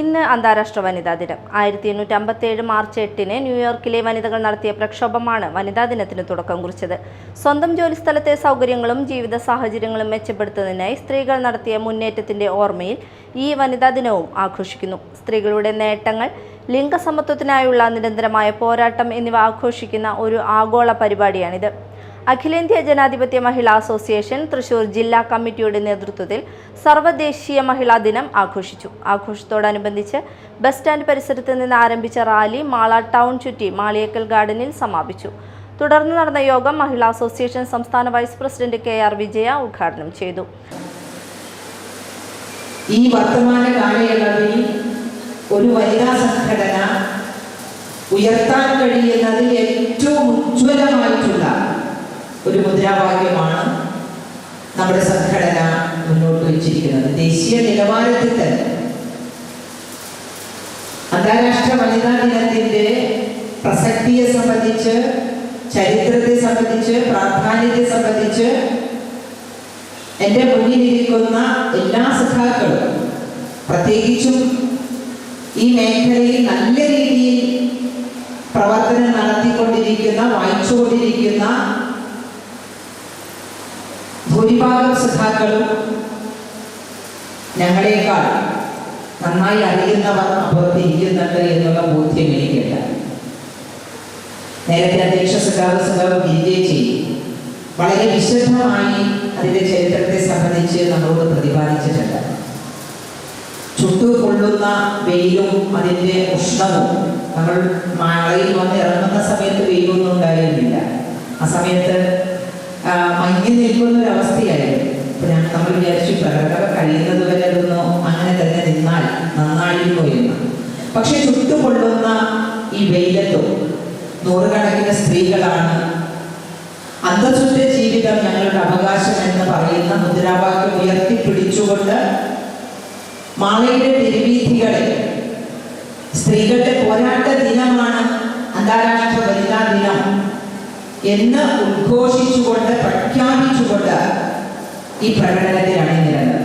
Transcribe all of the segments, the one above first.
ഇന്ന് അന്താരാഷ്ട്ര വനിതാ ദിനം. ആയിരത്തി എണ്ണൂറ്റി അമ്പത്തി മാർച്ച് എട്ടിന് ന്യൂയോർക്കിലെ വനിതകൾ നടത്തിയ പ്രക്ഷോഭമാണ് വനിതാ ദിനത്തിന് തുടക്കം കുറിച്ചത്. സ്വന്തം ജോലിസ്ഥലത്തെ സൗകര്യങ്ങളും ജീവിത സാഹചര്യങ്ങളും മെച്ചപ്പെടുത്തുന്നതിനായി സ്ത്രീകൾ നടത്തിയ മുന്നേറ്റത്തിന്റെ ഓർമ്മയിൽ ഈ വനിതാ ദിനവും ആഘോഷിക്കുന്നു. സ്ത്രീകളുടെ നേട്ടങ്ങൾ ലിംഗസമത്വത്തിനായുള്ള നിരന്തരമായ പോരാട്ടം എന്നിവ ആഘോഷിക്കുന്ന ഒരു ആഗോള പരിപാടിയാണിത്. അഖിലേന്ത്യാ ജനാധിപത്യ മഹിളാ അസോസിയേഷൻ തൃശൂർ ജില്ലാ കമ്മിറ്റിയുടെ നേതൃത്വത്തിൽ സർവദേശീയ മഹിളാ ദിനം ആഘോഷിച്ചു. ആഘോഷത്തോടനുബന്ധിച്ച് ബസ് സ്റ്റാൻഡ് പരിസരത്ത് നിന്ന് ആരംഭിച്ച റാലി മാള ടൗൺ ചുറ്റി മാളിയേക്കൽ ഗാർഡനിൽ സമാപിച്ചു. തുടർന്ന് നടന്ന യോഗം മഹിളാ അസോസിയേഷൻ സംസ്ഥാന vice president K R Vijaya ഉദ്ഘാടനം ചെയ്തു. ഈ വർത്തമാന കാലയളവിൽ ഒരു വനിതാ സംഘടന ഉയർത്താൻ കഴിയുന്നതിൽ ഏറ്റവും ഉജ്ജ്വലമായിട്ടുള്ള ഒരു മുദ്രാവാക്യമാണ് നമ്മുടെ സംഘടന മുന്നോട്ട് വച്ചിരിക്കുന്നത്. ദേശീയ നിലവാരത്തിൽ തന്നെ അന്താരാഷ്ട്ര വനിതാ ദിനത്തിന്റെ പ്രസക്തിയെ സംബന്ധിച്ച് ചരിത്രത്തെ സംബന്ധിച്ച് പ്രാധാന്യത്തെ സംബന്ധിച്ച് എന്റെ മുന്നിലിരിക്കുന്ന എല്ലാ സഖാക്കളും പ്രത്യേകിച്ചും ഈ മേഖലയിൽ നല്ല രീതിയിൽ പ്രവർത്തനം നടത്തിക്കൊണ്ടിരിക്കുന്ന വായിച്ചുകൊണ്ടിരിക്കുന്ന ഭൂരിഭാഗം സഖാക്കളും ഞങ്ങളെക്കാൾ നന്നായി അറിയുന്നവർ അപ്പുറത്ത് ഇരിക്കുന്നുണ്ട് എന്നുള്ള ബോധ്യം എനിക്കില്ല. നേരത്തെ അധ്യക്ഷ സഖാവ് സഖാവ് വിജയിച്ചി വളരെ വിശദമായി അതിന്റെ ചരിത്രത്തെ സംബന്ധിച്ച് നമ്മളോട് പ്രതിപാദിച്ചിട്ടുണ്ട്. ചുട്ടു കൊള്ളുന്ന വെയിലും അതിന്റെ ഉഷ്ണവും നമ്മൾ മഴയിൽ വന്ന് ഇറങ്ങുന്ന സമയത്ത് വെയിലൊന്നും ഉണ്ടായിരുന്നില്ല. ആ സമയത്ത് മങ്ങി നിൽക്കുന്ന ഒരു അവസ്ഥയായിരുന്നു ഞാൻ നമ്മൾ വിചാരിച്ചു പ്രകടക കഴിയുന്നത് വരെ അതൊന്ന് അങ്ങനെ തന്നെ നിന്നാൽ നന്നായിരുന്നു എന്ന്. പക്ഷെ ചുട്ടുകൊള്ളുന്ന ഈ വെയിലത്തും നൂറുകണക്കിന് സ്ത്രീകളാണ് അന്തസ്സുറ്റ ജീവിതം ഞങ്ങളുടെ അവകാശം എന്ന് പറയുന്ന മുദ്രാവാക്യം ഉയർത്തിപ്പിടിച്ചുകൊണ്ട് മാളയുടെ തെരുവീഥികളിൽ സ്ത്രീകളുടെ പോരാട്ട ദിനമാണ് എന്ന് ഉദ്ഘോഷിച്ചുകൊണ്ട് പ്രഖ്യാപിച്ചുകൊണ്ട് ഈ പ്രകടനത്തിലാണ് അണിനിരന്നത്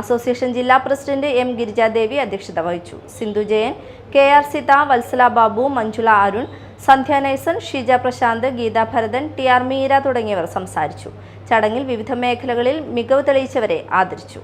അസോസിയേഷൻ ജില്ലാ പ്രസിഡന്റ് എം ഗിരിജാദേവി അധ്യക്ഷത വഹിച്ചു. Sindhu Jayan K R Sitha Vatsala Babu Manjula Arun Sandhya Naisan Sheeja Prashanth Geetha Bharathan T R Meera തുടങ്ങിയവർ സംസാരിച്ചു. ചടങ്ങിൽ വിവിധ മേഖലകളിൽ മികവ് തെളിയിച്ചവരെ ആദരിച്ചു.